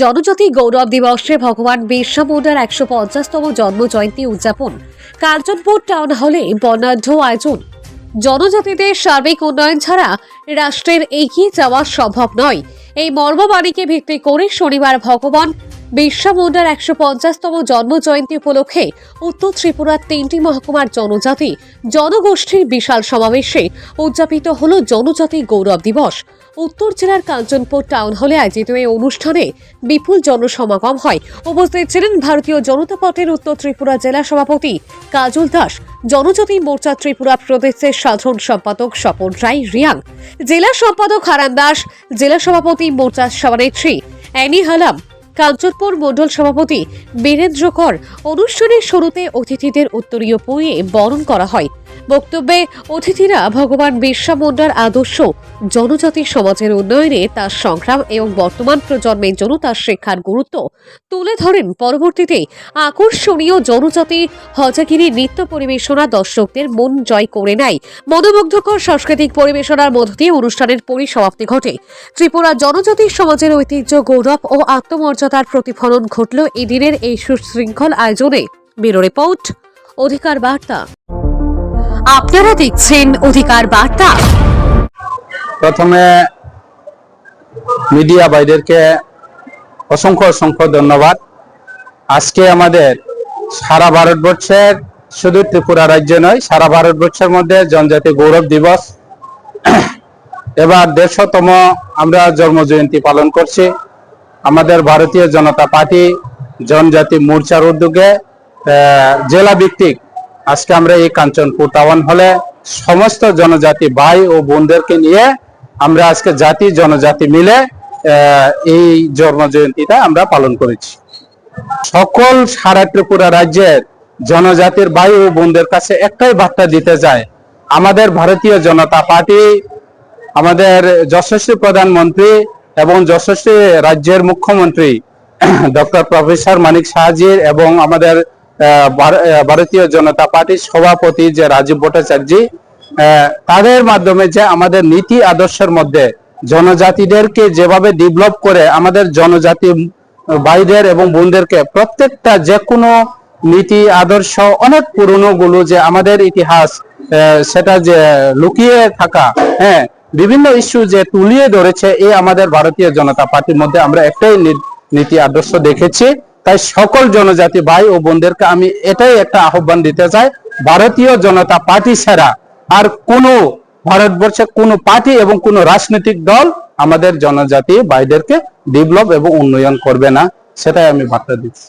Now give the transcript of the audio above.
জনজাতি গৌরব দিবসে ভগবান বিরসা মুন্ডার একশো পঞ্চাশতম জন্ম জয়ন্তী উদযাপন। কাঞ্চনপুর টাউন হলে বর্ণাঢ্য আয়োজন। জনজাতিদের সার্বিক উন্নয়ন ছাড়া রাষ্ট্রের এগিয়ে যাওয়া সম্ভব নয়। এই মর্মবাণীকে ভিত্তি করে শনিবার ভগবান বিরসা মুন্ডার একশো পঞ্চাশতম জন্ম জয়ন্তী উপলক্ষে উত্তর ত্রিপুরার তিনটি মহকুমার জনজাতি জনগোষ্ঠীর বিশাল সমাবেশে উদযাপিত হল জনজাতি গৌরব দিবস। উত্তর জেলার কাঞ্চনপুর টাউন হলে আয়োজিত এই অনুষ্ঠানে বিপুল জনসমাগম হয়। উপস্থিত ছিলেন ভারতীয় জনতা পার্টির উত্তর ত্রিপুরা জেলা সভাপতি কাজল দাস, জনজাতি মোর্চা ত্রিপুরা প্রদেশের সাধারণ সম্পাদক স্বপন রায় রিয়াং, জেলা সম্পাদক হারান দাস, জেলা সভাপতি মোর্চা সভানেত্রী অ্যানি হালাম কাঞ্চনপুর মণ্ডল সভাপতি বীরেন্দ্র কর অনুষ্ঠানের শুরুতে অতিথিদের উত্তরীয় পুয়ে বরণ করা হয়। বক্তব্যে অতিথিরা ভগবান বিরসা মুন্ডার আদর্শ, জনজাতি সমাজের উন্নয়নে তার সংগ্রাম এবং বর্তমান প্রজন্মের জন্য তার শিক্ষার গুরুত্ব তুলে ধরেন। পরবর্তীতে আকর্ষণীয় জনজাতি হজাগিরি নৃত্য পরিবেশনা দর্শকদের মন জয় করে নেয়। মনোমুগ্ধকর সাংস্কৃতিক পরিবেশনার মধ্য দিয়ে অনুষ্ঠানের পরিসমাপ্তি ঘটে। ত্রিপুরা জনজাতি সমাজের ঐতিহ্য গৌরব ও আত্মমর্যাদার প্রতিফলন ঘটল এদিনের এই সুশৃঙ্খল আয়োজনে। ব্যুরো রিপোর্ট, অধিকার বার্তা। আপনারা দেখছেন অধিকার বার্তা। প্রথমে মিডিয়া ভাইদেরকে অসংখ্য অসংখ্য ধন্যবাদ। আজকে আমাদের সারা ভারতবর্ষের, শুধু ত্রিপুরা রাজ্য নয়, সারা ভারতবর্ষের মধ্যে জনজাতি গৌরব দিবস। এবার দেড়শোতম আমরা জন্ম জয়ন্তী পালন করছি। আমাদের ভারতীয় জনতা পার্টি জনজাতি মোর্চার উদ্যোগে জেলা ভিত্তিক আজকে আমরা এই কাঞ্চনপুর টাউন হলে সমস্ত জনজাতি ভাই ও বোনদেরকে নিয়ে আমরা আজকে জাতি জনজাতি মিলে এই জন্ম জয়ন্তীটা আমরা পালন করেছি। সকল সারা ত্রিপুরা রাজ্যের জনজাতির ভাই ও বোনদের কাছে একটাই বার্তা দিতে চায় আমাদের ভারতীয় জনতা পার্টি, আমাদের যশস্বী প্রধানমন্ত্রী এবং যশস্বী রাজ্যের মুখ্যমন্ত্রী, ডক্টর প্রফেসর মানিক সাহাজির এবং আমাদের ভারতীয় জনতা পার্টির সভাপতি যে রাজীব ভট্টাচার্য তাদের মাধ্যমে যে আমাদের নীতি আদর্শের মধ্যে জনজাতিদেরকে যেভাবে ডেভেলপ করে আমাদের জনজাতি ভাইদের এবং বোনদেরকে প্রত্যেকটা যে কোনো নীতি আদর্শ, অনেক পুরনো গুলো যে আমাদের ইতিহাস সেটা যে লুকিয়ে থাকা হ্যাঁ বিভিন্ন ইস্যু যে তুলিয়ে ধরেছে, এই আমাদের ভারতীয় জনতা পার্টির মধ্যে আমরা একটাই নীতি আদর্শ দেখেছি। তাই সকল জনজাতি ভাই ও বোনদেরকে আমি এটাই একটা আহ্বান দিতে চাই, ভারতীয় জনতা পার্টি ছাড়া আর কোনো ভারতবর্ষে কোনো পার্টি এবং কোনো রাজনৈতিক দল আমাদের জনজাতি ভাইদেরকে ডেভেলপ এবং উন্নয়ন করবে না, সেটাই আমি বার্তা দিচ্ছি।